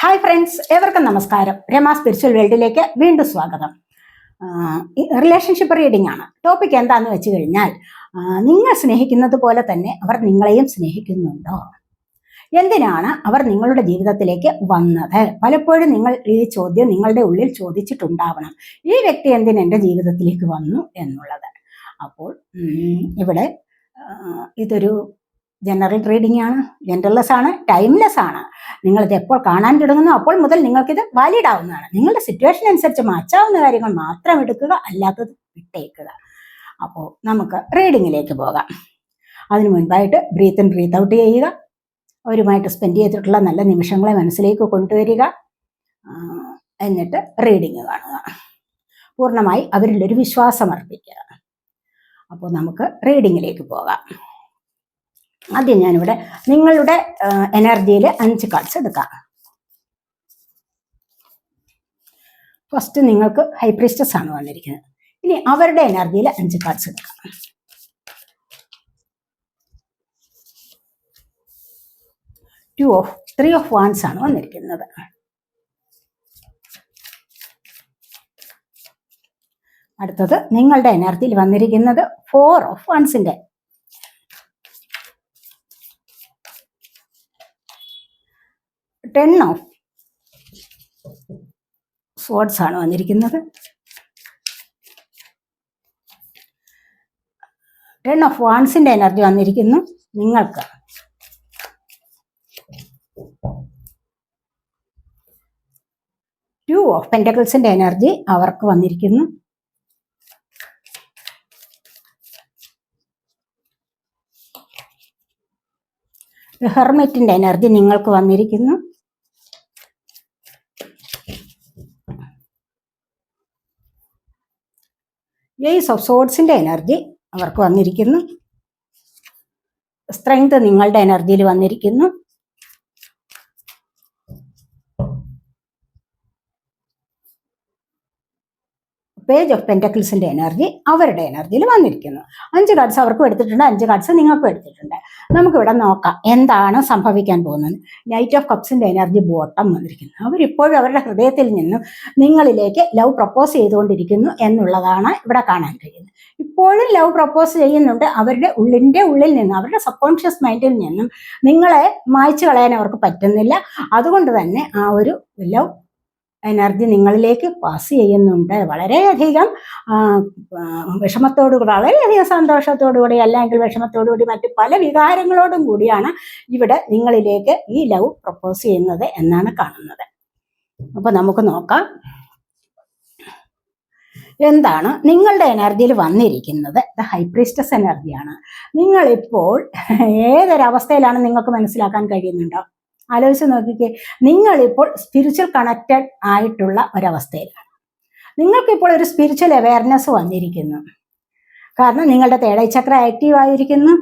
Hi friends ഏവർക്കും നമസ്കാരം. Rama spiritual വേൾഡിലേക്ക് വീണ്ടും സ്വാഗതം. റിലേഷൻഷിപ്പ് റീഡിംഗ് ആണ്. ടോപ്പിക് എന്താന്ന് വെച്ച് കഴിഞ്ഞാൽ നിങ്ങൾ സ്നേഹിക്കുന്നത് പോലെ തന്നെ അവർ നിങ്ങളെയും സ്നേഹിക്കുന്നുണ്ടോ? എന്തിനാണ് അവർ നിങ്ങളുടെ ജീവിതത്തിലേക്ക് വന്നത്? പലപ്പോഴും നിങ്ങൾ ഈ ചോദ്യം നിങ്ങളുടെ ഉള്ളിൽ ചോദിച്ചിട്ടുണ്ടാവണം. ഈ വ്യക്തി എന്തിന് എന്റെ ജീവിതത്തിലേക്ക് വന്നു എന്നുള്ളത്. അപ്പോൾ ഇവിടെ ഇതൊരു ജനറൽ റീഡിംഗ് ആണ് ജനറൽലെസ് ആണ് ടൈംലെസ് ആണ്. നിങ്ങളിത് എപ്പോൾ കാണാൻ തുടങ്ങുന്നു അപ്പോൾ മുതൽ നിങ്ങൾക്കിത് വാലിഡ് ആവുന്നതാണ്. നിങ്ങളുടെ സിറ്റുവേഷൻ അനുസരിച്ച് മാറ്റാവുന്ന കാര്യങ്ങൾ മാത്രം എടുക്കുക അല്ലാത്തത് വിട്ടേക്കുക. അപ്പോൾ നമുക്ക് റീഡിങ്ങിലേക്ക് പോകാം. അതിനു മുൻപായിട്ട് ബ്രീത്ത് ഇൻ ബ്രീത്ത് ഔട്ട് ചെയ്യുക. അവരുമായിട്ട് സ്പെൻഡ് ചെയ്തിട്ടുള്ള നല്ല നിമിഷങ്ങളെ മനസ്സിലേക്ക് കൊണ്ടുവരിക. എന്നിട്ട് റീഡിങ് കാണുക. പൂർണമായി അവരിലൊരു വിശ്വാസം അർപ്പിക്കുക. അപ്പോൾ നമുക്ക് റീഡിങ്ങിലേക്ക് പോകാം. ആദ്യം ഞാനിവിടെ നിങ്ങളുടെ എനർജിയിൽ അഞ്ച് കാർഡ്സ് എടുക്കാം. ഫസ്റ്റ് നിങ്ങൾക്ക് ഹൈപ്രിസ്റ്റസ് ആണ് വന്നിരിക്കുന്നത്. ഇനി അവരുടെ എനർജിയിൽ അഞ്ച് കാർഡ്സ് എടുക്കാം. Two of three of wands ആണ് വന്നിരിക്കുന്നത്. അടുത്തത് നിങ്ങളുടെ എനർജിയിൽ വന്നിരിക്കുന്നത് ഫോർ ഓഫ് വൺസിന്റെ ടെൻ ഓഫ് സ്പോർട്സ് ആണ് വന്നിരിക്കുന്നത്. ടെൻ ഓഫ് വാൺസിന്റെ എനർജി വന്നിരിക്കുന്നു. നിങ്ങൾക്ക് ടു ഓഫ് പെന്റക്കിൾസിന്റെ എനർജി അവർക്ക് വന്നിരിക്കുന്നു. ഹെർമിറ്റിന്റെ എനർജി നിങ്ങൾക്ക് വന്നിരിക്കുന്നു. ഏസ് ഓഫ് സോഡ്സിന്റെ എനർജി അവർക്ക് വന്നിരിക്കുന്നു. സ്ട്രെങ്ത് നിങ്ങളുടെ എനർജിയിൽ വന്നിരിക്കുന്നു. പേജ് ഓഫ് പെന്റക്കിൾസിന്റെ എനർജി അവരുടെ എനർജിയിൽ വന്നിരിക്കുന്നു. അഞ്ച് കാർഡ്സ് അവർക്കും എടുത്തിട്ടുണ്ട് അഞ്ച് കാർഡ്സ് നിങ്ങൾക്കും എടുത്തിട്ടുണ്ട്. നമുക്കിവിടെ നോക്കാം എന്താണ് സംഭവിക്കാൻ പോകുന്നത്. നൈറ്റ് ഓഫ് കപ്സിന്റെ എനർജി ബോട്ടം വന്നിരിക്കുന്നു. അവരിപ്പോഴും അവരുടെ ഹൃദയത്തിൽ നിന്നും നിങ്ങളിലേക്ക് ലവ് പ്രപ്പോസ് ചെയ്തുകൊണ്ടിരിക്കുന്നു എന്നുള്ളതാണ് ഇവിടെ കാണാൻ കഴിയുന്നത്. ഇപ്പോഴും ലവ് പ്രപ്പോസ് ചെയ്യുന്നുണ്ട് അവരുടെ ഉള്ളിന്റെ ഉള്ളിൽ നിന്നും അവരുടെ സബ് കോൺഷ്യസ് മൈൻഡിൽ നിന്നും. നിങ്ങളെ മായ്ച്ചു കളയാൻ അവർക്ക് പറ്റുന്നില്ല. അതുകൊണ്ട് തന്നെ ആ ഒരു ലവ് എനർജി നിങ്ങളിലേക്ക് പാസ് ചെയ്യുന്നുണ്ട്. വളരെയധികം വിഷമത്തോടു കൂടി വളരെയധികം സന്തോഷത്തോടു കൂടി അല്ലെങ്കിൽ വിഷമത്തോടു കൂടി മറ്റ് പല വികാരങ്ങളോടും കൂടിയാണ് ഇവിടെ നിങ്ങളിലേക്ക് ഈ ലവ് പ്രപ്പോസ് ചെയ്യുന്നത് എന്നാണ് കാണുന്നത്. അപ്പൊ നമുക്ക് നോക്കാം. എന്താണ് നിങ്ങളുടെ എനർജിയിൽ വന്നിരിക്കുന്നത്? ദ ഹൈപ്രിസ്റ്റസ് എനർജിയാണ് നിങ്ങളിപ്പോൾ ഏതൊരവസ്ഥയിലാണ് നിങ്ങൾക്ക് മനസ്സിലാക്കാൻ കഴിയുന്നുണ്ടോ? ആലോചിച്ച് നോക്കിക്കേ. നിങ്ങളിപ്പോൾ സ്പിരിച്വൽ കണക്റ്റഡ് ആയിട്ടുള്ള ഒരവസ്ഥയിലാണ്. നിങ്ങൾക്കിപ്പോൾ ഒരു സ്പിരിച്വൽ അവയർനെസ് വന്നിരിക്കുന്നു. കാരണം നിങ്ങളുടെ തേടൈ ചക്ര ആക്റ്റീവ് ആയിരിക്കുന്നു.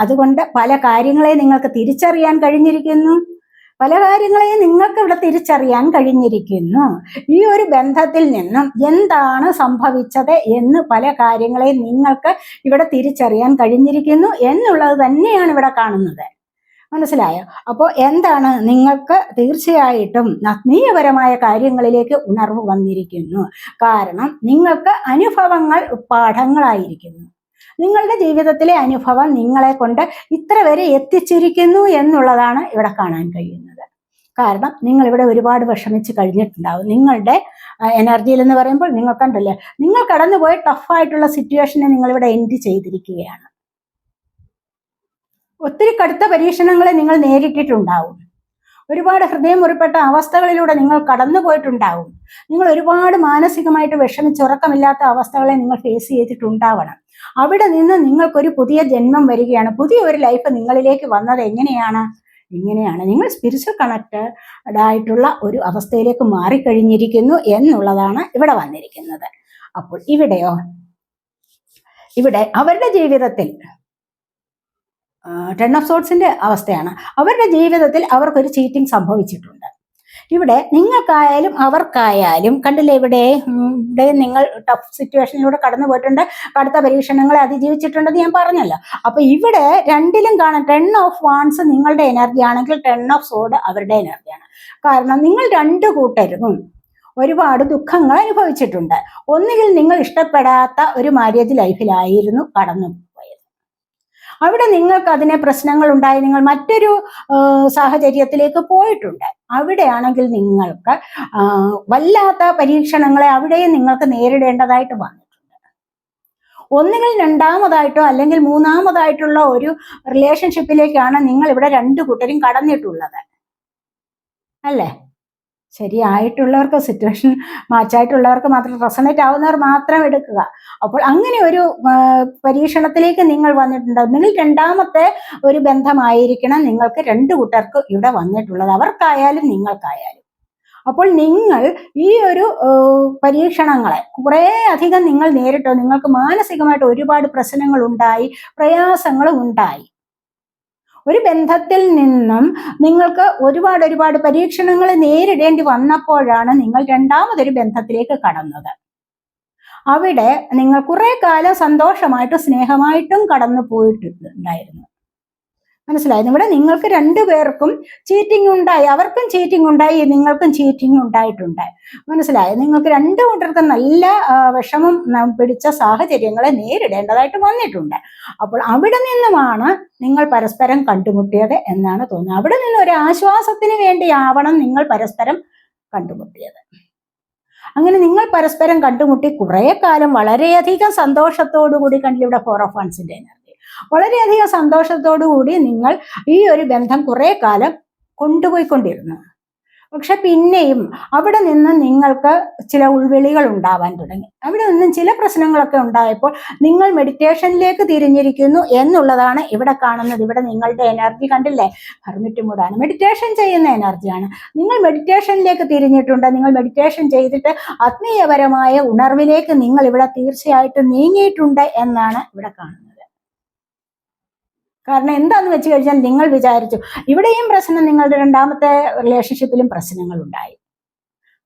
അതുകൊണ്ട് പല കാര്യങ്ങളെ നിങ്ങൾക്ക് തിരിച്ചറിയാൻ കഴിഞ്ഞിരിക്കുന്നു. പല കാര്യങ്ങളെയും നിങ്ങൾക്ക് ഇവിടെ തിരിച്ചറിയാൻ കഴിഞ്ഞിരിക്കുന്നു. ഈ ഒരു ബന്ധത്തിൽ നിന്നും എന്താണ് സംഭവിച്ചത് എന്ന് പല കാര്യങ്ങളെയും നിങ്ങൾക്ക് ഇവിടെ തിരിച്ചറിയാൻ കഴിഞ്ഞിരിക്കുന്നു എന്നുള്ളത് തന്നെയാണ് ഇവിടെ കാണുന്നത്. മനസ്സിലായോ? അപ്പോൾ എന്താണ് നിങ്ങൾക്ക് തീർച്ചയായിട്ടും ആത്മീയപരമായ കാര്യങ്ങളിലേക്ക് ഉണർവ് വന്നിരിക്കുന്നു. കാരണം നിങ്ങൾക്ക് അനുഭവങ്ങൾ പാഠങ്ങളായിരിക്കുന്നു. നിങ്ങളുടെ ജീവിതത്തിലെ അനുഭവം നിങ്ങളെ കൊണ്ട് ഇത്ര വരെ എത്തിച്ചിരിക്കുന്നു എന്നുള്ളതാണ് ഇവിടെ കാണാൻ കഴിയുന്നത്. കാരണം നിങ്ങൾ ഇവിടെ ഒരുപാട് വിഷമിച്ച് കഴിഞ്ഞിട്ടുണ്ടാവും. നിങ്ങളുടെ എനർജിയിൽ എന്ന് പറയുമ്പോൾ നിങ്ങൾ കണ്ടല്ലേ? നിങ്ങൾ കടന്നുപോയ ടഫായിട്ടുള്ള സിറ്റുവേഷനെ നിങ്ങളിവിടെ എൻഡ് ചെയ്തിരിക്കുകയാണ്. ഒത്തിരി കടുത്ത പരീക്ഷണങ്ങളെ നിങ്ങൾ നേരിട്ടിട്ടുണ്ടാവും. ഒരുപാട് ഹൃദയം ഹൃദയമുറിപ്പെട്ട അവസ്ഥകളിലൂടെ നിങ്ങൾ കടന്നു പോയിട്ടുണ്ടാവും. നിങ്ങൾ ഒരുപാട് മാനസികമായിട്ട് വിഷമിച്ചുറക്കമില്ലാത്ത അവസ്ഥകളെ നിങ്ങൾ ഫേസ് ചെയ്തിട്ടുണ്ടാവണം. അവിടെ നിന്ന് നിങ്ങൾക്കൊരു പുതിയ ജന്മം വരികയാണ്. പുതിയ ഒരു ലൈഫ് നിങ്ങളിലേക്ക് വന്നത് എങ്ങനെയാണ്? ഇങ്ങനെയാണ്. നിങ്ങൾ സ്പിരിച്വൽ കണക്റ്റഡ് ആയിട്ടുള്ള ഒരു അവസ്ഥയിലേക്ക് മാറിക്കഴിഞ്ഞിരിക്കുന്നു എന്നുള്ളതാണ് ഇവിടെ വന്നിരിക്കുന്നത്. അപ്പോൾ ഇവിടെയോ? ഇവിടെ അവരുടെ ജീവിതത്തിൽ ടെൻ ഓഫ് സോട്സിന്റെ അവസ്ഥയാണ്. അവരുടെ ജീവിതത്തിൽ അവർക്കൊരു ചീറ്റിംഗ് സംഭവിച്ചിട്ടുണ്ട്. ഇവിടെ നിങ്ങൾക്കായാലും അവർക്കായാലും കണ്ടില്ലേ ഇവിടെ ഇവിടെ നിങ്ങൾ ടഫ് സിറ്റുവേഷനിലൂടെ കടന്നു പോയിട്ടുണ്ട്. കടുത്ത പരീക്ഷണങ്ങളെ അതിജീവിച്ചിട്ടുണ്ടെന്ന് ഞാൻ പറഞ്ഞല്ലോ. അപ്പൊ ഇവിടെ രണ്ടിലും കാണാൻ ടെൺ ഓഫ് വാൺസ് നിങ്ങളുടെ എനർജി ആണെങ്കിൽ ടെൺ ഓഫ് സോഡ് അവരുടെ എനർജിയാണ് കാരണം നിങ്ങൾ രണ്ടു കൂട്ടരും ഒരുപാട് ദുഃഖങ്ങൾ അനുഭവിച്ചിട്ടുണ്ട്. ഒന്നുകിൽ നിങ്ങൾ ഇഷ്ടപ്പെടാത്ത ഒരു മാര്യേജ് ലൈഫിലായിരുന്നു കടന്നു അവിടെ നിങ്ങൾക്ക് അതിനെ പ്രശ്നങ്ങൾ ഉണ്ടായി നിങ്ങൾ മറ്റൊരു സാഹചര്യത്തിലേക്ക് പോയിട്ടുണ്ട്. അവിടെയാണെങ്കിൽ നിങ്ങൾക്ക് വല്ലാത്ത പരീക്ഷണങ്ങളെ അവിടെയും നിങ്ങൾക്ക് നേരിടേണ്ടതായിട്ട് വന്നിട്ടുണ്ട്. ഒന്നുകിൽ രണ്ടാമതായിട്ടോ അല്ലെങ്കിൽ മൂന്നാമതായിട്ടുള്ള ഒരു റിലേഷൻഷിപ്പിലേക്കാണ് നിങ്ങൾ ഇവിടെ രണ്ടു കൂട്ടരും കടന്നിട്ടുള്ളത്. അല്ലേ? ശരിയായിട്ടുള്ളവർക്ക് സിറ്റുവേഷൻ മാച്ചായിട്ടുള്ളവർക്ക് മാത്രം റെസണേറ്റ് ആവുന്നവർ മാത്രം എടുക്കുക. അപ്പോൾ അങ്ങനെ ഒരു പരീക്ഷണത്തിലേക്ക് നിങ്ങൾ വന്നിട്ടുണ്ടാവും നിങ്ങൾ രണ്ടാമത്തെ ഒരു ബന്ധമായിരിക്കണം നിങ്ങൾക്ക് രണ്ടു കൂട്ടർക്ക് ഇവിടെ വന്നിട്ടുള്ളത്. അവർക്കായാലും നിങ്ങൾക്കായാലും. അപ്പോൾ നിങ്ങൾ ഈ ഒരു പരീക്ഷണങ്ങളെ കുറേ അധികം നിങ്ങൾ നേരിട്ടോ നിങ്ങൾക്ക് മാനസികമായിട്ട് ഒരുപാട് പ്രശ്നങ്ങൾ ഉണ്ടായി പ്രയാസങ്ങളും ഉണ്ടായി. ഒരു ബന്ധത്തിൽ നിന്നും നിങ്ങൾക്ക് ഒരുപാട് ഒരുപാട് പരീക്ഷണങ്ങൾ നേരിടേണ്ടി വന്നപ്പോഴാണ് നിങ്ങൾ രണ്ടാമതൊരു ബന്ധത്തിലേക്ക് കടന്നത്. അവിടെ നിങ്ങൾ കുറെ കാലം സന്തോഷമായിട്ടും സ്നേഹമായിട്ടും കടന്നു പോയിട്ടുണ്ടായിരുന്നു മനസ്സിലായത് ഇവിടെ നിങ്ങൾക്ക് രണ്ടുപേർക്കും ചീറ്റിംഗ് ഉണ്ടായി. അവർക്കും ചീറ്റിംഗ് ഉണ്ടായി നിങ്ങൾക്കും ചീറ്റിംഗ് ഉണ്ടായിട്ടുണ്ട് മനസ്സിലായി? നിങ്ങൾക്ക് രണ്ടു കൂട്ടർക്കും നല്ല വിഷമം പിടിച്ച സാഹചര്യങ്ങളെ നേരിടേണ്ടതായിട്ട് വന്നിട്ടുണ്ട്. അപ്പോൾ അവിടെ നിന്നുമാണ് നിങ്ങൾ പരസ്പരം കണ്ടുമുട്ടിയത് എന്നാണ് തോന്നുന്നത്. അവിടെ നിന്ന് ഒരു ആശ്വാസത്തിന് വേണ്ടിയാവണം നിങ്ങൾ പരസ്പരം കണ്ടുമുട്ടിയത്. അങ്ങനെ നിങ്ങൾ പരസ്പരം കണ്ടുമുട്ടി കുറെ കാലം വളരെയധികം സന്തോഷത്തോടു കൂടി കണ്ടില്ല ഇവിടെ ഫോർ ഓഫ് എനർജി വളരെയധികം സന്തോഷത്തോടു കൂടി നിങ്ങൾ ഈ ഒരു ബന്ധം കുറെ കാലം കൊണ്ടുപോയിക്കൊണ്ടിരുന്നു. പക്ഷെ പിന്നെയും അവിടെ നിന്ന് നിങ്ങൾക്ക് ചില ഉൾവിളികൾ ഉണ്ടാവാൻ തുടങ്ങി. അവിടെ നിന്നും ചില പ്രശ്നങ്ങളൊക്കെ ഉണ്ടായപ്പോൾ നിങ്ങൾ മെഡിറ്റേഷനിലേക്ക് തിരിഞ്ഞിരിക്കുന്നു എന്നുള്ളതാണ് ഇവിടെ കാണുന്നത്. ഇവിടെ നിങ്ങളുടെ എനർജി കണ്ടില്ലേ? ഹർമിറ്റ് മൂടാണ് മെഡിറ്റേഷൻ ചെയ്യുന്ന എനർജിയാണ് നിങ്ങൾ മെഡിറ്റേഷനിലേക്ക് തിരിഞ്ഞിട്ടുണ്ട്. നിങ്ങൾ മെഡിറ്റേഷൻ ചെയ്തിട്ട് ആത്മീയപരമായ ഉണർവിലേക്ക് നിങ്ങൾ ഇവിടെ തീർച്ചയായിട്ടും നീങ്ങിയിട്ടുണ്ട് എന്നാണ് ഇവിടെ കാണുന്നത്. കാരണം എന്താന്ന് വെച്ച് കഴിഞ്ഞാൽ നിങ്ങൾ വിചാരിച്ചു ഇവിടെയും പ്രശ്നം നിങ്ങളുടെ രണ്ടാമത്തെ റിലേഷൻഷിപ്പിലും പ്രശ്നങ്ങൾ ഉണ്ടായി.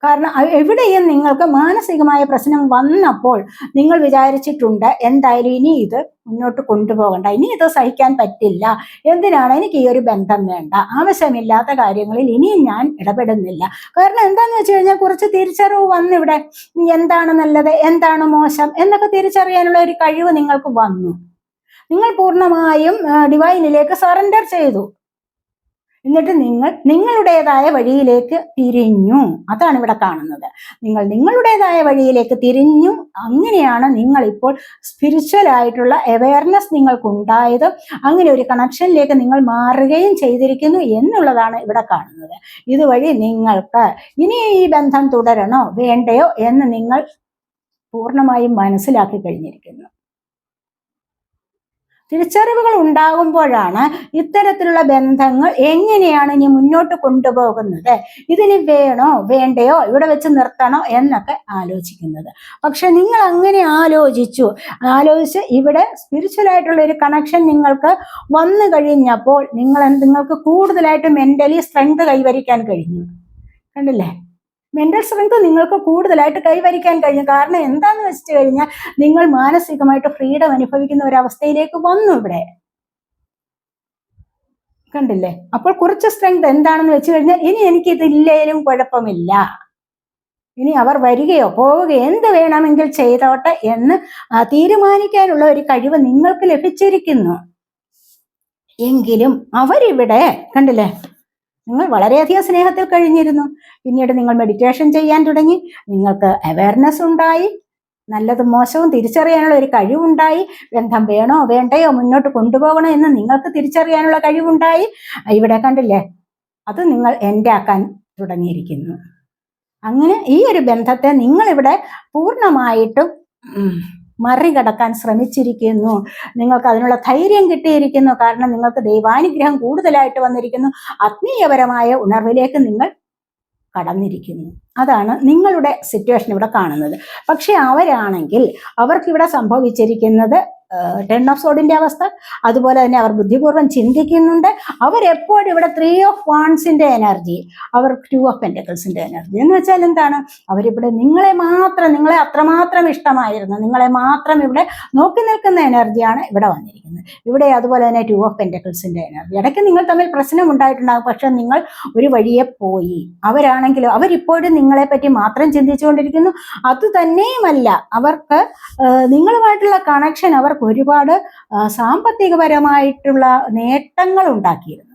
കാരണം എവിടെയും നിങ്ങൾക്ക് മാനസികമായ പ്രശ്നം വന്നപ്പോൾ നിങ്ങൾ വിചാരിച്ചിട്ടുണ്ട് എന്തായാലും ഇനി ഇത് മുന്നോട്ട് കൊണ്ടുപോകണ്ട ഇനി ഇത് സഹിക്കാൻ പറ്റില്ല എന്തിനാണ് എനിക്ക് ഈ ഒരു ബന്ധം വേണ്ട ആവശ്യമില്ലാത്ത കാര്യങ്ങളിൽ ഇനിയും ഞാൻ ഇടപെടുന്നില്ല. കാരണം എന്താന്ന് വെച്ച് കഴിഞ്ഞാൽ കുറച്ച് തിരിച്ചറിവ് വന്നിവിടെ എന്താണ് നല്ലത് എന്താണ് മോശം എന്നൊക്കെ തിരിച്ചറിയാനുള്ള ഒരു കഴിവ് നിങ്ങൾക്ക് വന്നു. നിങ്ങൾ പൂർണമായും ഡിവൈനിലേക്ക് സറണ്ടർ ചെയ്തു. എന്നിട്ട് നിങ്ങൾ നിങ്ങളുടേതായ വഴിയിലേക്ക് തിരിഞ്ഞു. അതാണ് ഇവിടെ കാണുന്നത്. നിങ്ങൾ നിങ്ങളുടേതായ വഴിയിലേക്ക് തിരിഞ്ഞു. അങ്ങനെയാണ് നിങ്ങൾ ഇപ്പോൾ സ്പിരിച്വൽ ആയിട്ടുള്ള അവയർനെസ് നിങ്ങൾക്കുണ്ടായത്. അങ്ങനെ ഒരു കണക്ഷനിലേക്ക് നിങ്ങൾ മാറുകയും ചെയ്തിരിക്കുന്നു എന്നുള്ളതാണ് ഇവിടെ കാണുന്നത്. ഇതുവഴി നിങ്ങൾക്ക് ഇനി ഈ ബന്ധം തുടരണോ വേണ്ടയോ എന്ന് നിങ്ങൾ പൂർണമായും മനസ്സിലാക്കി കഴിഞ്ഞിരിക്കുന്നു. തിരിച്ചറിവുകൾ ഉണ്ടാകുമ്പോഴാണ് ഇത്തരത്തിലുള്ള ബന്ധങ്ങൾ എങ്ങനെയാണ് ഇനി മുന്നോട്ട് കൊണ്ടുപോകുന്നത്? ഇതിന് വേണോ വേണ്ടയോ ഇവിടെ വെച്ച് നിർത്തണോ എന്നൊക്കെ ആലോചിക്കുന്നത്. പക്ഷെ നിങ്ങൾ അങ്ങനെ ആലോചിച്ചു. ആലോചിച്ച് ഇവിടെ സ്പിരിച്വൽ ആയിട്ടുള്ള ഒരു കണക്ഷൻ നിങ്ങൾക്ക് വന്നു കഴിഞ്ഞപ്പോൾ നിങ്ങൾ നിങ്ങൾക്ക് കൂടുതലായിട്ട് മെന്റലി സ്ട്രെങ്ത് കൈവരിക്കാൻ കഴിഞ്ഞു. കണ്ടില്ലേ? മെന്റൽ സ്ട്രെങ്ത് നിങ്ങൾക്ക് കൂടുതലായിട്ട് കൈവരിക്കാൻ കഴിഞ്ഞു കാരണം എന്താന്ന് വെച്ചിട്ട് കഴിഞ്ഞാൽ നിങ്ങൾ മാനസികമായിട്ട് ഫ്രീഡം അനുഭവിക്കുന്ന ഒരു അവസ്ഥയിലേക്ക് വന്നു ഇവിടെ. കണ്ടില്ലേ? അപ്പോൾ കുറച്ച് സ്ട്രെങ്ത് എന്താണെന്ന് വെച്ച് കഴിഞ്ഞാൽ ഇനി എനിക്ക് ഇതില്ലേലും കുഴപ്പമില്ല. ഇനി അവർ വരികയോ പോവുകയോ എന്ത് വേണമെങ്കിൽ ചെയ്തോട്ടെ എന്ന് തീരുമാനിക്കാനുള്ള ഒരു കഴിവ് നിങ്ങൾക്ക് ലഭിച്ചിരിക്കുന്നു. എങ്കിലും അവരിവിടെ കണ്ടില്ലേ? നിങ്ങൾ വളരെയധികം സ്നേഹത്തിൽ കഴിഞ്ഞിരുന്നു. പിന്നീട് നിങ്ങൾ മെഡിറ്റേഷൻ ചെയ്യാൻ തുടങ്ങി. നിങ്ങൾക്ക് അവയർനെസ് ഉണ്ടായി. നല്ലതും മോശവും തിരിച്ചറിയാനുള്ള ഒരു കഴിവുണ്ടായി. ബന്ധം വേണോ വേണ്ടയോ മുന്നോട്ട് കൊണ്ടുപോകണോ എന്ന് നിങ്ങൾക്ക് തിരിച്ചറിയാനുള്ള കഴിവുണ്ടായി. ഇവിടെ കണ്ടില്ലേ? അത് നിങ്ങൾ എന്റെ ആക്കാൻ തുടങ്ങിയിരിക്കുന്നു. അങ്ങനെ ഈ ഒരു ബന്ധത്തെ നിങ്ങളിവിടെ പൂർണമായിട്ടും മറികടക്കാൻ ശ്രമിച്ചിരിക്കുന്നു. നിങ്ങൾക്ക് അതിനുള്ള ധൈര്യം കിട്ടിയിരിക്കുന്നു. കാരണം നിങ്ങൾക്ക് ദൈവാനുഗ്രഹം കൂടുതലായിട്ട് വന്നിരിക്കുന്നു. ആത്മീയപരമായ ഉണർവിലേക്ക് നിങ്ങൾ കടന്നിരിക്കുന്നു. അതാണ് നിങ്ങളുടെ സിറ്റുവേഷൻ ഇവിടെ കാണുന്നത്. പക്ഷെ അവരാണെങ്കിൽ അവർക്കിവിടെ സംഭവിച്ചിരിക്കുന്നത് ടെൻ ഓഫ് സോഡിന്റെ അവസ്ഥ. അതുപോലെ തന്നെ അവർ ബുദ്ധിപൂർവം ചിന്തിക്കുന്നുണ്ട്. അവരെപ്പോഴും ഇവിടെ ത്രീ ഓഫ് വാൺസിന്റെ എനർജി അവർ ടു ഓഫ് പെന്റക്കിൾസിന്റെ എനർജി എന്ന് വെച്ചാൽ എന്താണ്? അവരിവിടെ നിങ്ങളെ മാത്രം നിങ്ങളെ അത്രമാത്രം ഇഷ്ടമായിരുന്നു നിങ്ങളെ മാത്രം ഇവിടെ നോക്കി നിൽക്കുന്ന എനർജിയാണ് ഇവിടെ വന്നിരിക്കുന്നത്. ഇവിടെ അതുപോലെ തന്നെ ടു ഓഫ് പെന്റക്കിൾസിന്റെ എനർജി ഇടയ്ക്ക് നിങ്ങൾ തമ്മിൽ പ്രശ്നം ഉണ്ടായിട്ടുണ്ടാകും. പക്ഷെ നിങ്ങൾ ഒരു വഴിയെ പോയി. അവരാണെങ്കിലും അവരിപ്പോഴും നിങ്ങളെ പറ്റി മാത്രം ചിന്തിച്ചുകൊണ്ടിരിക്കുന്നു. അത് തന്നെയുമല്ല. അവർക്ക് നിങ്ങളുമായിട്ടുള്ള കണക്ഷൻ അവർക്ക് ഒരുപാട് സാമ്പത്തികപരമായിട്ടുള്ള നേട്ടങ്ങൾ ഉണ്ടാക്കിയിരുന്നു.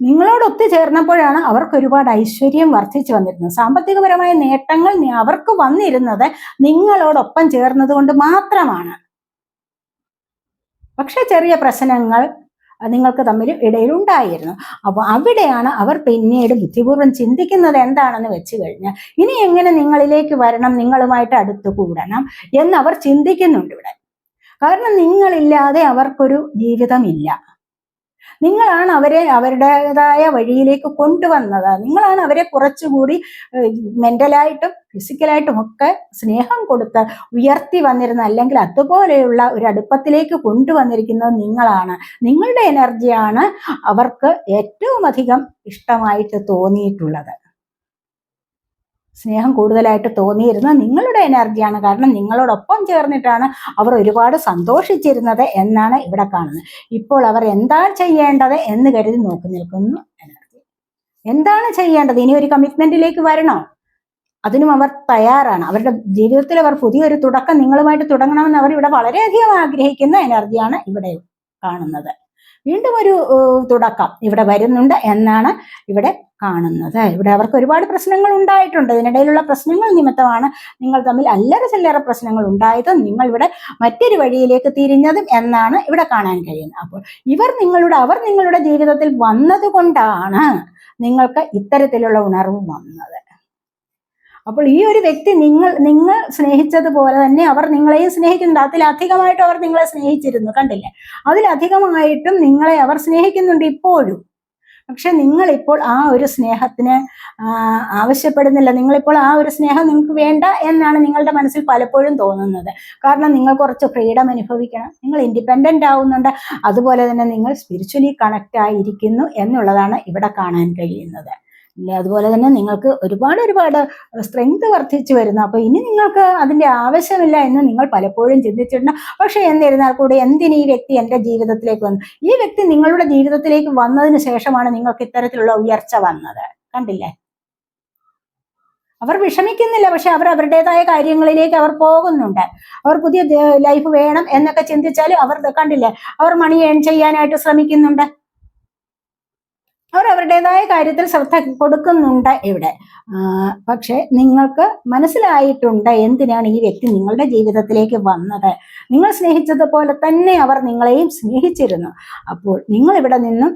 നിങ്ങളോട് ഒത്തുചേർന്നപ്പോഴാണ് അവർക്ക് ഒരുപാട് ഐശ്വര്യം വർദ്ധിച്ചു വന്നിരുന്നത്. സാമ്പത്തികപരമായ നേട്ടങ്ങൾ അവർക്ക് വന്നിരുന്നത് നിങ്ങളോടൊപ്പം ചേർന്നത് കൊണ്ട് മാത്രമാണ്. പക്ഷെ ചെറിയ പ്രശ്നങ്ങൾ നിങ്ങൾക്ക് തമ്മിൽ ഇടയിൽ ഉണ്ടായിരുന്നു. അപ്പോൾ അവിടെയാണ് അവർ പിന്നീട് ബുദ്ധിപൂർവം ചിന്തിക്കുന്നത് എന്താണെന്ന് വെച്ച് കഴിഞ്ഞാൽ ഇനി എങ്ങനെ നിങ്ങളിലേക്ക് വരണം നിങ്ങളുമായിട്ട് അടുത്ത് കൂടണം എന്ന് അവർ ചിന്തിക്കുന്നുണ്ട് ഇവിടെ. കാരണം നിങ്ങളില്ലാതെ അവർക്കൊരു ജീവിതമില്ല. നിങ്ങളാണ് അവരെ അവരുടേതായ വഴിയിലേക്ക് കൊണ്ടുവന്നത്. നിങ്ങളാണ് അവരെ കുറച്ചുകൂടി മെന്റലായിട്ടും ഫിസിക്കലായിട്ടും ഒക്കെ സ്നേഹം കൊടുത്ത് ഉയർത്തി വന്നിരുന്ന അല്ലെങ്കിൽ അതുപോലെയുള്ള ഒരു അടുപ്പത്തിലേക്ക് കൊണ്ടുവന്നിരിക്കുന്നത് നിങ്ങളാണ്. നിങ്ങളുടെ എനർജിയാണ് അവർക്ക് ഏറ്റവും അധികം ഇഷ്ടമായിട്ട് തോന്നിയിട്ടുള്ളത്. സ്നേഹം കൂടുതലായിട്ട് തോന്നിയിരുന്ന നിങ്ങളുടെ എനർജിയാണ്. കാരണം നിങ്ങളോടൊപ്പം ചേർന്നിട്ടാണ് അവർ ഒരുപാട് സന്തോഷിച്ചിരുന്നത് എന്നാണ് ഇവിടെ കാണുന്നത്. ഇപ്പോൾ അവർ എന്താണ് ചെയ്യേണ്ടത് എന്ന് കരുതി നോക്കി നിൽക്കുന്നു എനർജി. എന്താണ് ചെയ്യേണ്ടത്? ഇനി ഒരു കമ്മിറ്റ്മെന്റിലേക്ക് വരണോ? അതിനും അവർ തയ്യാറാണ്. അവരുടെ ജീവിതത്തിൽ അവർ പുതിയൊരു തുടക്കം നിങ്ങളുമായിട്ട് തുടങ്ങണമെന്ന് അവർ ഇവിടെ വളരെയധികം ആഗ്രഹിക്കുന്ന എനർജിയാണ് ഇവിടെ കാണുന്നത്. വീണ്ടും ഒരു തുടക്കം ഇവിടെ വരുന്നുണ്ട് എന്നാണ് ഇവിടെ കാണുന്നത്. ഇവിടെ അവർക്ക് ഒരുപാട് പ്രശ്നങ്ങൾ ഉണ്ടായിട്ടുണ്ട്. ഇതിനിടയിലുള്ള പ്രശ്നങ്ങൾ നിമിത്തമാണ് നിങ്ങൾ തമ്മിൽ അല്ലറ ചില്ലറ പ്രശ്നങ്ങൾ ഉണ്ടായതും. നിങ്ങൾ ഇവിടെ മറ്റൊരു വഴിയിലേക്ക് തിരിഞ്ഞതും എന്നാണ് ഇവിടെ കാണാൻ കഴിയുന്നത്. അപ്പോൾ ഇവർ നിങ്ങളുടെ അവർ നിങ്ങളുടെ ജീവിതത്തിൽ വന്നതുകൊണ്ടാണ് നിങ്ങൾക്ക് ഇത്തരത്തിലുള്ള ഉണർവ് വന്നത്. അപ്പോൾ ഈ ഒരു വ്യക്തി നിങ്ങൾ നിങ്ങൾ സ്നേഹിച്ചതുപോലെ തന്നെ അവർ നിങ്ങളെയും സ്നേഹിക്കുന്നുണ്ട്. അതിലധികമായിട്ട് അവർ നിങ്ങളെ സ്നേഹിച്ചിരുന്നു. കണ്ടില്ലേ? അതിലധികമായിട്ടും നിങ്ങളെ അവർ സ്നേഹിക്കുന്നുണ്ട് ഇപ്പോഴും. പക്ഷെ നിങ്ങൾ ഇപ്പോൾ ആ ഒരു സ്നേഹത്തിന് ആവശ്യപ്പെടുന്നില്ല. നിങ്ങളിപ്പോൾ ആ ഒരു സ്നേഹം നിങ്ങൾക്ക് വേണ്ട എന്നാണ് നിങ്ങളുടെ മനസ്സിൽ പലപ്പോഴും തോന്നുന്നത്. കാരണം നിങ്ങൾ കുറച്ച് ഫ്രീഡം അനുഭവിക്കണം. നിങ്ങൾ ഇൻഡിപെൻഡന്റ് ആവുന്നുണ്ട്. അതുപോലെ തന്നെ നിങ്ങൾ സ്പിരിച്വലി കണക്റ്റ് ആയിരിക്കുന്നു എന്നുള്ളതാണ് ഇവിടെ കാണാൻ കഴിയുന്നത്. അതുപോലെ തന്നെ നിങ്ങൾക്ക് ഒരുപാട് ഒരുപാട് സ്ട്രെങ്ത് വർദ്ധിച്ചു വരുന്നു. അപ്പോൾ ഇനി നിങ്ങൾക്ക് അതിന്റെ ആവശ്യമില്ല എന്ന് നിങ്ങൾ പലപ്പോഴും ചിന്തിച്ചിട്ടുണ്ട്. പക്ഷെ എന്നിരുന്നാൽ കൂടി എന്തിന് ഈ വ്യക്തി എന്റെ ജീവിതത്തിലേക്ക് വന്നു? ഈ വ്യക്തി നിങ്ങളുടെ ജീവിതത്തിലേക്ക് വന്നതിന് ശേഷമാണ് നിങ്ങൾക്ക് ഇത്തരത്തിലുള്ള ഉയർച്ച വന്നത്. കണ്ടില്ലേ? അവർ വിഷമിക്കുന്നില്ല. പക്ഷെ അവർ അവരുടേതായ കാര്യങ്ങളിലേക്ക് അവർ പോകുന്നുണ്ട്. അവർ പുതിയ ലൈഫ് വേണം എന്നൊക്കെ ചിന്തിച്ചാൽ അവർ കണ്ടില്ലേ? അവർ മണി ഏൺ ചെയ്യാനായിട്ട് ശ്രമിക്കുന്നുണ്ട്. അവർ അവരുടേതായ കാര്യത്തിൽ ശ്രദ്ധ കൊടുക്കുന്നുണ്ട് ഇവിടെ. പക്ഷെ നിങ്ങൾക്ക് മനസ്സിലായിട്ടുണ്ട് എന്തിനാണ് ഈ വ്യക്തി നിങ്ങളുടെ ജീവിതത്തിലേക്ക് വന്നത്? നിങ്ങൾ സ്നേഹിച്ചതുപോലെ തന്നെ അവർ നിങ്ങളെയും സ്നേഹിച്ചിരുന്നു. അപ്പോൾ നിങ്ങൾ ഇവിടെ നിന്നും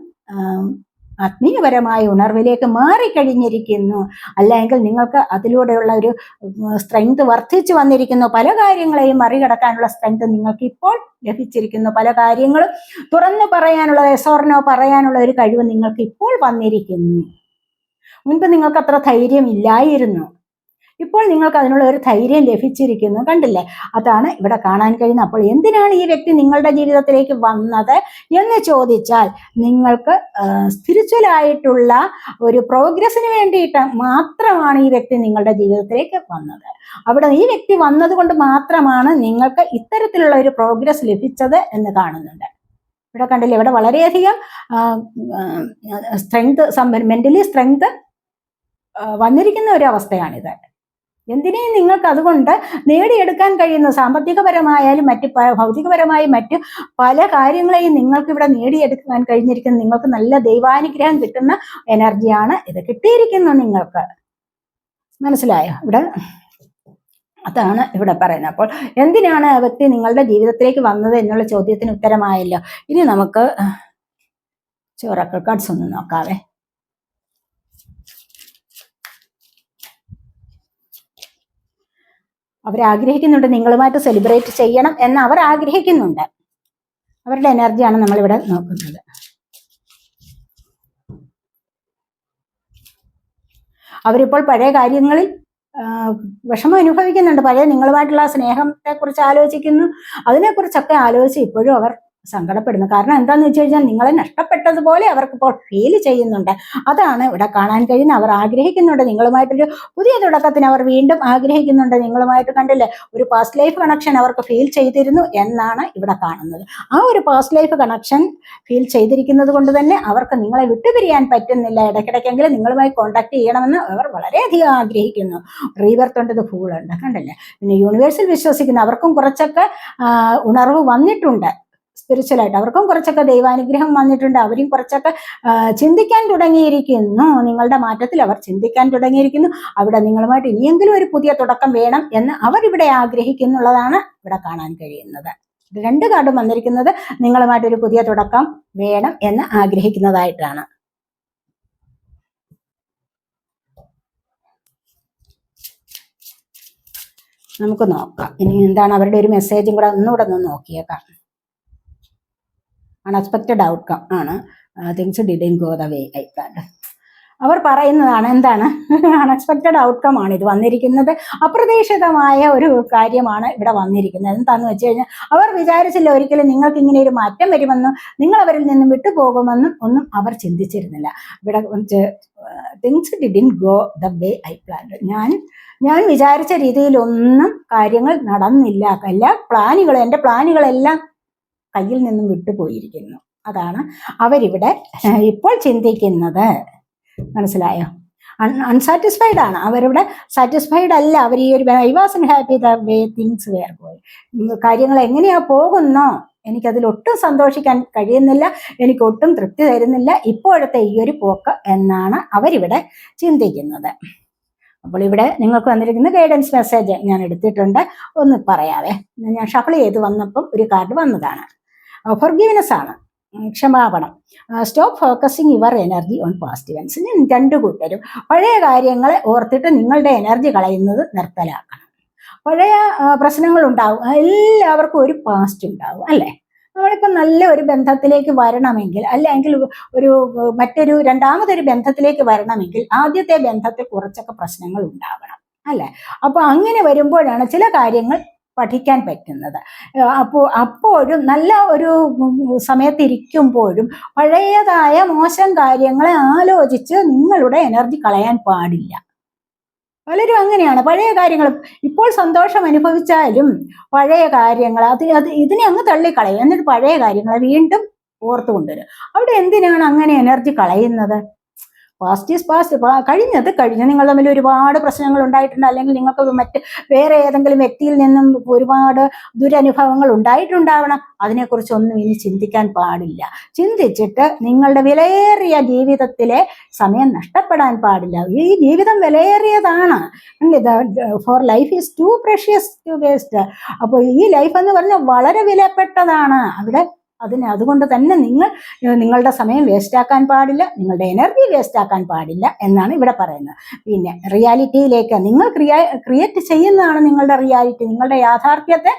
ആത്മീയപരമായ ഉണർവിലേക്ക് മാറിക്കഴിഞ്ഞിരിക്കുന്നു. അല്ലെങ്കിൽ നിങ്ങൾക്ക് അതിലൂടെയുള്ള ഒരു സ്ട്രെങ്ത് വർദ്ധിച്ചു വന്നിരിക്കുന്നു. പല കാര്യങ്ങളെയും മറികടക്കാനുള്ള സ്ട്രെങ്ത് നിങ്ങൾക്ക് ഇപ്പോൾ ലഭിച്ചിരിക്കുന്നു. പല കാര്യങ്ങളും തുറന്നു പറയാനുള്ള എസോർനോ പറയാനുള്ള ഒരു കഴിവ് നിങ്ങൾക്ക് ഇപ്പോൾ വന്നിരിക്കുന്നു. മുൻപ് നിങ്ങൾക്ക് അത്ര ധൈര്യം ഇല്ലായിരുന്നു. ഇപ്പോൾ നിങ്ങൾക്ക് അതിനുള്ള ഒരു ധൈര്യം ലഭിച്ചിരിക്കുന്നു. കണ്ടില്ലേ? അതാണ് ഇവിടെ കാണാൻ കഴിയുന്നത്. അപ്പോൾ എന്തിനാണ് ഈ വ്യക്തി നിങ്ങളുടെ ജീവിതത്തിലേക്ക് വന്നത് എന്ന് ചോദിച്ചാൽ നിങ്ങൾക്ക് സ്പിരിച്വലായിട്ടുള്ള ഒരു പ്രോഗ്രസിന് വേണ്ടിയിട്ട് മാത്രമാണ് ഈ വ്യക്തി നിങ്ങളുടെ ജീവിതത്തിലേക്ക് വന്നത്. അവിടെ ഈ വ്യക്തി വന്നതുകൊണ്ട് മാത്രമാണ് നിങ്ങൾക്ക് ഇത്തരത്തിലുള്ള ഒരു പ്രോഗ്രസ് ലഭിച്ചത് എന്ന് കാണുന്നുണ്ട്. ഇവിടെ കണ്ടില്ലേ? ഇവിടെ വളരെയധികം സ്ട്രെങ്ത് മെന്റലി സ്ട്രെങ്ത് വന്നിരിക്കുന്ന ഒരു അവസ്ഥയാണിത്. എന്തിനേയും നിങ്ങൾക്ക് അതുകൊണ്ട് നേടിയെടുക്കാൻ കഴിയുന്ന? സാമ്പത്തികപരമായാലും മറ്റ് ഭൗതികപരമായും മറ്റ് പല കാര്യങ്ങളെയും നിങ്ങൾക്ക് ഇവിടെ നേടിയെടുക്കാൻ കഴിഞ്ഞിരിക്കുന്ന. നിങ്ങൾക്ക് നല്ല ദൈവാനുഗ്രഹം കിട്ടുന്ന എനർജിയാണ് ഇത് കിട്ടിയിരിക്കുന്നു നിങ്ങൾക്ക്. മനസ്സിലായോ? ഇവിടെ അതാണ് ഇവിടെ പറയുന്നത്. അപ്പോൾ എന്തിനാണ് വ്യക്തി നിങ്ങളുടെ ജീവിതത്തിലേക്ക് വന്നത് എന്നുള്ള ചോദ്യത്തിന് ഉത്തരമായല്ലോ. ഇനി നമുക്ക് ചോറക്കൾ കാർഡ്സ് ഒന്ന് നോക്കാവേ. അവർ ആഗ്രഹിക്കുന്നുണ്ട് നിങ്ങളുമായിട്ട് സെലിബ്രേറ്റ് ചെയ്യണം എന്ന് അവർ ആഗ്രഹിക്കുന്നുണ്ട്. അവരുടെ എനർജിയാണ് നമ്മളിവിടെ നോക്കുന്നത്. അവരിപ്പോൾ പഴയ കാര്യങ്ങളിൽ വിഷമം അനുഭവിക്കുന്നുണ്ട്. പഴയ നിങ്ങളുമായിട്ടുള്ള സ്നേഹത്തെക്കുറിച്ച് ആലോചിക്കുന്നു. അതിനെക്കുറിച്ചൊക്കെ ആലോചിച്ച് ഇപ്പോഴും അവർ സങ്കടപ്പെടുന്നു. കാരണം എന്താന്ന് വെച്ച് കഴിഞ്ഞാൽ നിങ്ങളെ നഷ്ടപ്പെട്ടതുപോലെ അവർക്ക് ഇപ്പോൾ ഫീൽ ചെയ്യുന്നുണ്ട്. അതാണ് ഇവിടെ കാണാൻ കഴിയുന്നത്. അവർ ആഗ്രഹിക്കുന്നുണ്ട് നിങ്ങളുമായിട്ടൊരു പുതിയ തുടക്കത്തിന് അവർ വീണ്ടും ആഗ്രഹിക്കുന്നുണ്ട്. നിങ്ങളുമായിട്ട് കണ്ടില്ലേ ഒരു പാസ്റ്റ് ലൈഫ് കണക്ഷൻ അവർക്ക് ഫീൽ ചെയ്തിരുന്നു എന്നാണ് ഇവിടെ കാണുന്നത്. ആ ഒരു പാസ്റ്റ് ലൈഫ് കണക്ഷൻ ഫീൽ ചെയ്തിരിക്കുന്നത് കൊണ്ട് തന്നെ അവർക്ക് നിങ്ങളെ വിട്ടുപിരിയാൻ പറ്റുന്നില്ല. ഇടയ്ക്കിടയ്ക്കെങ്കിലും നിങ്ങളുമായി കോണ്ടാക്ട് ചെയ്യണമെന്ന് അവർ വളരെയധികം ആഗ്രഹിക്കുന്നു. റീവർത്ത് ഉണ്ട് ഫൂൾ ഉണ്ട്. കണ്ടല്ലേ? പിന്നെ യൂണിവേഴ്സിൽ വിശ്വസിക്കുന്ന അവർക്കും കുറച്ചൊക്കെ ഉണർവ് വന്നിട്ടുണ്ട്. സ്പിരിച്വലായിട്ട് അവർക്കും കുറച്ചൊക്കെ ദൈവാനുഗ്രഹം വന്നിട്ടുണ്ട്. അവരും കുറച്ചൊക്കെ ചിന്തിക്കാൻ തുടങ്ങിയിരിക്കുന്നു. നിങ്ങളുടെ മാറ്റത്തിൽ അവർ ചിന്തിക്കാൻ തുടങ്ങിയിരിക്കുന്നു. അവിടെ നിങ്ങളുമായിട്ട് ഇനിയെങ്കിലും ഒരു പുതിയ തുടക്കം വേണം എന്ന് അവർ ഇവിടെ ആഗ്രഹിക്കുന്നുള്ളതാണ് ഇവിടെ കാണാൻ കഴിയുന്നത്. രണ്ട് കാർഡും വന്നിരിക്കുന്നത് നിങ്ങളുമായിട്ട് ഒരു പുതിയ തുടക്കം വേണം എന്ന് ആഗ്രഹിക്കുന്നതായിട്ടാണ്. നമുക്ക് നോക്കാം. ഇനി എന്താണ് അവരുടെ ഒരു മെസ്സേജും കൂടെ ഒന്നുകൂടെ ഒന്ന് നോക്കിയേക്കാം. അൺഎക്സ്പെക്റ്റഡ് ഔട്ട്കം ആണ്. Things didn't go the way I planned അവർ പറയുന്നതാണ് എന്താണ്? അൺഎക്സ്പെക്റ്റഡ് ഔട്ട്കം ആണ് ഇത് വന്നിരിക്കുന്നത്. അപ്രതീക്ഷിതമായ ഒരു കാര്യമാണ് ഇവിടെ വന്നിരിക്കുന്നത്. എന്താണെന്ന് വെച്ച് കഴിഞ്ഞാൽ അവർ വിചാരിച്ചില്ല ഒരിക്കലും നിങ്ങൾക്ക് ഇങ്ങനെ ഒരു മാറ്റം വരുമെന്നും നിങ്ങൾ അവരിൽ നിന്നും വിട്ടുപോകുമെന്നും ഒന്നും അവർ ചിന്തിച്ചിരുന്നില്ല. ഇവിടെ things didn't go the way I planned ഞാൻ ഞാൻ വിചാരിച്ച രീതിയിലൊന്നും കാര്യങ്ങൾ നടന്നില്ല. എല്ലാ പ്ലാനുകളും എന്റെ പ്ലാനുകളെല്ലാം കയ്യിൽ നിന്നും വിട്ടുപോയിരിക്കുന്നു. അതാണ് അവരിവിടെ ഇപ്പോൾ ചിന്തിക്കുന്നത്. മനസ്സിലായോ? അൺ അൺസാറ്റിസ്ഫൈഡ് ആണ്. അവരിവിടെ സാറ്റിസ്ഫൈഡ് അല്ല. അവർ ഈ ഒരു I was happy the way things were പോയി കാര്യങ്ങൾ എങ്ങനെയാ പോകുന്നോ? എനിക്കതിൽ ഒട്ടും സന്തോഷിക്കാൻ കഴിയുന്നില്ല. എനിക്ക് ഒട്ടും തൃപ്തി തരുന്നില്ല. ഇപ്പോഴത്തെ ഈ ഒരു പോക്ക് എന്നാണ് അവരിവിടെ ചിന്തിക്കുന്നത്. അപ്പോൾ ഇവിടെ നിങ്ങൾക്ക് വന്നിരിക്കുന്ന ഗൈഡൻസ് മെസ്സേജ് ഞാൻ എടുത്തിട്ടുണ്ട്. ഒന്ന് പറയാവേ. ഞാൻ ഷഫിൾ ചെയ്ത് വന്നപ്പം ഒരു കാർഡ് വന്നതാണ്. ഫൊർഗീവ്നെസ് ആണ്. ക്ഷമാപണം. Stop focusing your energy on positiveness ഞാൻ രണ്ട് കൂട്ടരും പഴയ കാര്യങ്ങളെ ഓർത്തിട്ട് നിങ്ങളുടെ എനർജി കളയുന്നത് നിർത്തലാക്കണം. പഴയ പ്രശ്നങ്ങൾ ഉണ്ടാവും. എല്ലാവർക്കും ഒരു പാസ്റ്റ് ഉണ്ടാവും അല്ലേ? നമ്മളിപ്പോൾ നല്ല ഒരു ബന്ധത്തിലേക്ക് വരണമെങ്കിൽ അല്ലെങ്കിൽ ഒരു മറ്റൊരു രണ്ടാമതൊരു ബന്ധത്തിലേക്ക് വരണമെങ്കിൽ ആദ്യത്തെ ബന്ധത്തിൽ കുറച്ചൊക്കെ പ്രശ്നങ്ങൾ ഉണ്ടാവണം അല്ലേ? അപ്പോൾ അങ്ങനെ വരുമ്പോഴാണ് ചില കാര്യങ്ങൾ പഠിക്കാൻ പറ്റുന്നത്. അപ്പോൾ അപ്പോഴും നല്ല ഒരു സമയത്തിരിക്കുമ്പോഴും പഴയതായ മോശം കാര്യങ്ങളെ ആലോചിച്ച് നിങ്ങളുടെ എനർജി കളയാൻ പാടില്ല. പലരും അങ്ങനെയാണ്. പഴയ കാര്യങ്ങൾ ഇപ്പോൾ സന്തോഷം അനുഭവിച്ചാലും പഴയ കാര്യങ്ങൾ അത് അത് ഇതിനെ അങ്ങ് തള്ളിക്കളയും. എന്നിട്ട് പഴയ കാര്യങ്ങളെ വീണ്ടും ഓർത്തു കൊണ്ടുവരും അവിടെ എന്തിനാണ് അങ്ങനെ എനർജി കളയുന്നത്? പാസ്റ്റ് ഈസ് പാസ്റ്റ് കഴിഞ്ഞത് കഴിഞ്ഞ് നിങ്ങൾ തമ്മിൽ ഒരുപാട് പ്രശ്നങ്ങൾ ഉണ്ടായിട്ടുണ്ട്. അല്ലെങ്കിൽ നിങ്ങൾക്ക് മറ്റ് വേറെ ഏതെങ്കിലും വ്യക്തിയിൽ നിന്നും ഒരുപാട് ദുരനുഭവങ്ങൾ ഉണ്ടായിട്ടുണ്ടാവണം. അതിനെക്കുറിച്ചൊന്നും ഇനി ചിന്തിക്കാൻ പാടില്ല. ചിന്തിച്ചിട്ട് നിങ്ങളുടെ വിലയേറിയ ജീവിതത്തിലെ സമയം നഷ്ടപ്പെടാൻ പാടില്ല. ഈ ജീവിതം വിലയേറിയതാണ്. For life is too precious to waste അപ്പോൾ ഈ ലൈഫ് എന്ന് പറഞ്ഞാൽ വളരെ വിലപ്പെട്ടതാണ്. അവിടെ അതിന് അതുകൊണ്ട് തന്നെ നിങ്ങൾ നിങ്ങളുടെ സമയം വേസ്റ്റാക്കാൻ പാടില്ല നിങ്ങളുടെ എനർജി വേസ്റ്റാക്കാൻ പാടില്ല എന്നാണ് ഇവിടെ പറയുന്നത്. പിന്നെ റിയാലിറ്റിയിലേക്ക് നിങ്ങൾ ക്രിയാ ക്രിയേറ്റ് ചെയ്യുന്നതാണ് നിങ്ങളുടെ റിയാലിറ്റി നിങ്ങളുടെ യാഥാർത്ഥ്യത്തെ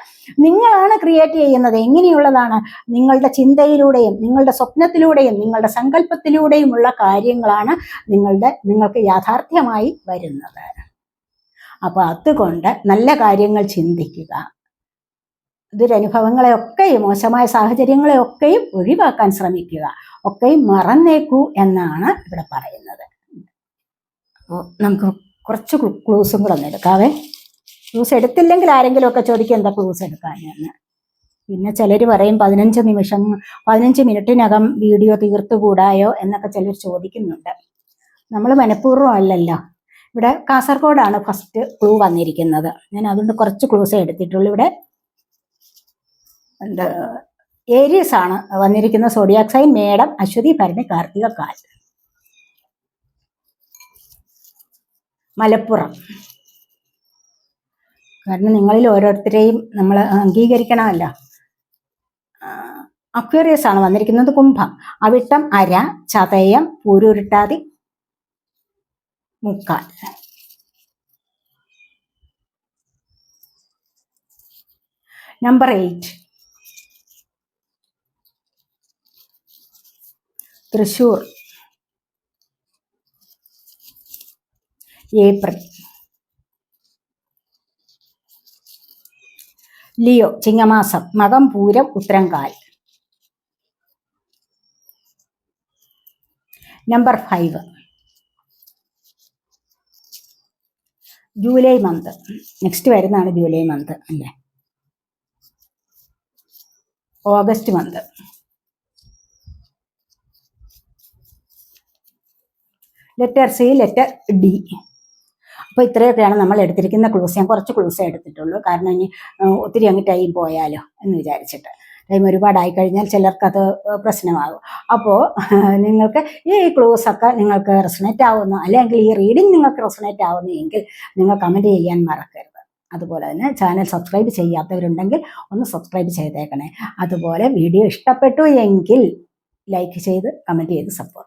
നിങ്ങളാണ് ക്രിയേറ്റ് ചെയ്യുന്നത്. എങ്ങനെയുള്ളതാണ്? നിങ്ങളുടെ ചിന്തയിലൂടെയും നിങ്ങളുടെ സ്വപ്നത്തിലൂടെയും നിങ്ങളുടെ സങ്കല്പത്തിലൂടെയുമുള്ള കാര്യങ്ങളാണ് നിങ്ങളുടെ നിങ്ങൾക്ക് യാഥാർത്ഥ്യമായി വരുന്നത്. അപ്പോൾ അതുകൊണ്ട് നല്ല കാര്യങ്ങൾ ചിന്തിക്കുക. ദുരനുഭവങ്ങളെയൊക്കെയും മോശമായ സാഹചര്യങ്ങളെയൊക്കെയും ഒഴിവാക്കാൻ ശ്രമിക്കുക. ഒക്കെയും മറന്നേക്കൂ എന്നാണ് ഇവിടെ പറയുന്നത്. അപ്പോൾ നമുക്ക് കുറച്ച് ക്ലൂസും കൂടെ ഒന്ന് എടുക്കാവേ. ക്ലൂസ് എടുത്തില്ലെങ്കിൽ ആരെങ്കിലും ഒക്കെ ചോദിക്കും എന്താ ക്ലൂസ് എടുക്കാനെന്ന് പിന്നെ ചിലർ പറയും പതിനഞ്ച് നിമിഷം പതിനഞ്ച് മിനിറ്റിനകം വീഡിയോ തീർത്തുകൂടായോ എന്നൊക്കെ ചിലർ ചോദിക്കുന്നുണ്ട്. നമ്മൾ മനഃപൂർവം അല്ലല്ലോ. ഇവിടെ കാസർഗോഡാണ് ഫസ്റ്റ് ക്ലൂ വന്നിരിക്കുന്നത്. ഞാൻ അതുകൊണ്ട് കുറച്ച് ക്ലൂസേ എടുത്തിട്ടുള്ളൂ. ഇവിടെ എന്താ ഏരിയസ് ആണ് വന്നിരിക്കുന്ന സോഡിയാക് സൈൻ മേടം അശ്വതി ഭരണി കാർത്തിക കാൽ മലപ്പുറം. കാരണം നിങ്ങളിൽ ഓരോരുത്തരെയും നമ്മൾ അംഗീകരിക്കണമല്ലോ. അക്വേറിയസ് ആണ് വന്നിരിക്കുന്നത് കുംഭം. അവിട്ടം അര ചതയം പൂരുരുട്ടാതി മുക്കാൽ. Number eight. Thrissur. April. Leo ചിങ്ങമാസം. Makam Pooram ഉത്തരങ്കാൽ. Number five. July month. Next വരുന്നതാണ് ജൂലൈ മന്ത് അല്ലേ? August month. Letter C letter D അപ്പോൾ ഇത്രയൊക്കെയാണ് നമ്മൾ എടുത്തിരിക്കുന്ന ക്ലൂസ് ഞാൻ കുറച്ച് ക്ലൂസേ എടുത്തിട്ടുള്ളൂ. കാരണം ഇനി ഒത്തിരി അങ്ങ് ടൈം പോയാലോ എന്ന് വിചാരിച്ചിട്ട്. ടൈം ഒരുപാടായി കഴിഞ്ഞാൽ ചിലർക്കത് പ്രശ്നമാകും. അപ്പോൾ നിങ്ങൾക്ക് ഈ ക്ലൂസ് ഒക്കെ നിങ്ങൾക്ക് റെസണേറ്റ് ആവുന്നു. അല്ലെങ്കിൽ ഈ റീഡിങ് നിങ്ങൾക്ക് റെസണേറ്റ് ആവുന്നു എങ്കിൽ നിങ്ങൾ കമന്റ് ചെയ്യാൻ മറക്കരുത്. അതുപോലെ തന്നെ ചാനൽ സബ്സ്ക്രൈബ് ചെയ്യാത്തവരുണ്ടെങ്കിൽ ഒന്ന് സബ്സ്ക്രൈബ് ചെയ്തേക്കണേ. അതുപോലെ വീഡിയോ ഇഷ്ടപ്പെട്ടു എങ്കിൽ ലൈക്ക് ചെയ്ത് കമന്റ് ചെയ്ത് സപ്പോർട്ട്